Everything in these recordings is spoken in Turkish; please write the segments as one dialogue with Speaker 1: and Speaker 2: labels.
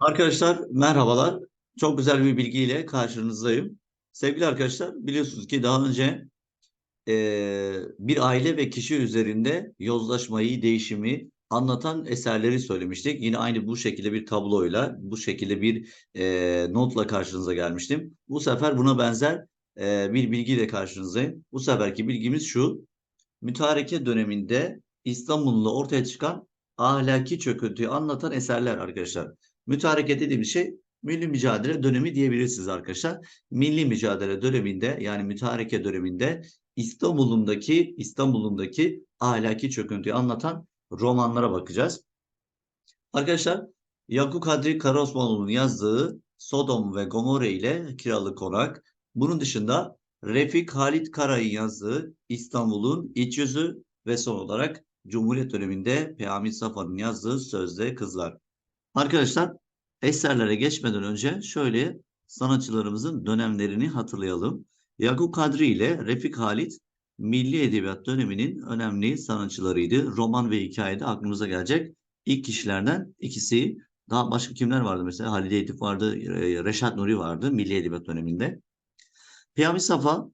Speaker 1: Arkadaşlar merhabalar. Çok güzel bir bilgiyle karşınızdayım. Sevgili arkadaşlar biliyorsunuz ki daha önce eee, bir aile ve kişi üzerinde yozlaşmayı, değişimi anlatan eserleri söylemiştik. Yine aynı bu şekilde bir tabloyla, bu şekilde bir eee, notla karşınıza gelmiştim. Bu sefer buna benzer eee, bir bilgiyle karşınızdayım. Bu seferki bilgimiz şu. Mütareke döneminde İstanbul'da ortaya çıkan ahlaki çöküntüyü anlatan eserler arkadaşlar. Mütareke dediğimiz şey milli mücadele dönemi diyebilirsiniz arkadaşlar. Milli mücadele döneminde yani mütareke döneminde İstanbul'undaki İstanbul'undaki ahlaki çöküntüyü anlatan romanlara bakacağız. Arkadaşlar Yakup Kadri Karaosmanoğlu'nun yazdığı Sodom ve Gomorre ile Kiralık Konak. Bunun dışında Refik Halit Karay'ın yazdığı İstanbul'un İç Yüzü ve son olarak Cumhuriyet döneminde Peyami Safa'nın yazdığı Sözde Kızlar. Arkadaşlar eserlere geçmeden önce şöyle sanatçılarımızın dönemlerini hatırlayalım. Yakup Kadri ile Refik Halit Milli Edebiyat döneminin önemli sanatçılarıydı. Roman ve hikayede aklımıza gelecek ilk kişilerden ikisi. Daha başka kimler vardı mesela? Halide Edip vardı, e, Reşat Nuri vardı Milli Edebiyat döneminde. Peyami Safa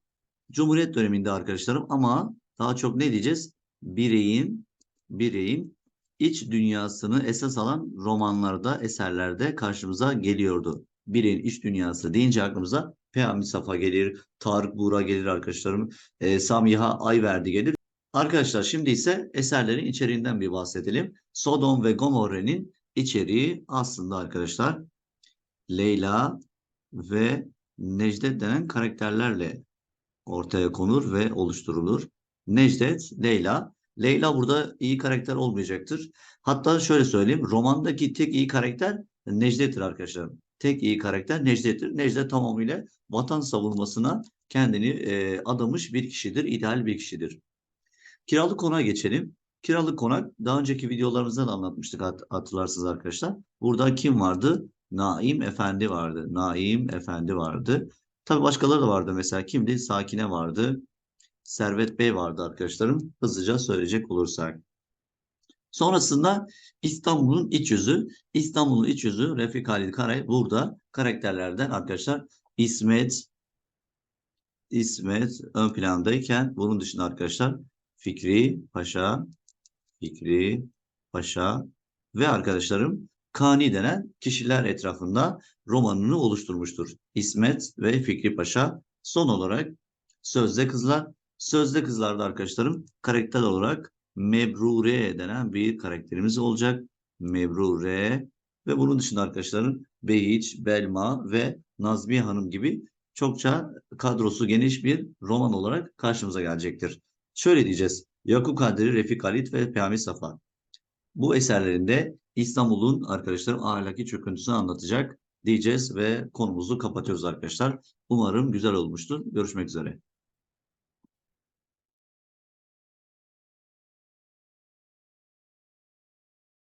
Speaker 1: Cumhuriyet döneminde arkadaşlarım ama daha çok ne diyeceğiz? Bireyin bireyin iç dünyasını esas alan romanlarda, eserlerde karşımıza geliyordu. Bireyin iç dünyası deyince aklımıza Peyami Safa gelir, Tarık Buğra gelir arkadaşlarım, e, Samiha Ayverdi gelir. Arkadaşlar şimdi ise eserlerin içeriğinden bir bahsedelim. Sodom ve Gomorre'nin içeriği aslında arkadaşlar Leyla ve Necdet denen karakterlerle ortaya konur ve oluşturulur. Necdet, Leyla. Leyla burada iyi karakter olmayacaktır. Hatta şöyle söyleyeyim. Romandaki tek iyi karakter Necdet'tir arkadaşlar. Tek iyi karakter Necdet'tir. Necdet tamamıyla vatan savunmasına kendini e, adamış bir kişidir. ideal bir kişidir. Kiralık konağa geçelim. Kiralık konak daha önceki videolarımızda da anlatmıştık hat hatırlarsınız arkadaşlar. Burada kim vardı? Naim Efendi vardı. Naim Efendi vardı. Tabii başkaları da vardı mesela. Kimdi? Sakine vardı. Servet Bey vardı arkadaşlarım. Hızlıca söyleyecek olursak. Sonrasında İstanbul'un iç yüzü. İstanbul'un iç yüzü Refik Halil Karay burada karakterlerden arkadaşlar İsmet İsmet ön plandayken bunun dışında arkadaşlar Fikri Paşa Fikri Paşa ve arkadaşlarım Kani denen kişiler etrafında romanını oluşturmuştur. İsmet ve Fikri Paşa son olarak Sözde Kızlar. Sözde Kızlar'da arkadaşlarım karakter olarak Mebrure denen bir karakterimiz olacak. Mebrure ve bunun dışında arkadaşlarım Behiç, Belma ve Nazmiye Hanım gibi çokça kadrosu geniş bir roman olarak karşımıza gelecektir. Şöyle diyeceğiz. Yakup Kadri, Refik Halit ve Peyami Safa. Bu eserlerinde İstanbul'un arkadaşlarım ahlaki çöküntüsünü anlatacak diyeceğiz ve konumuzu kapatıyoruz arkadaşlar. Umarım güzel olmuştur. Görüşmek üzere.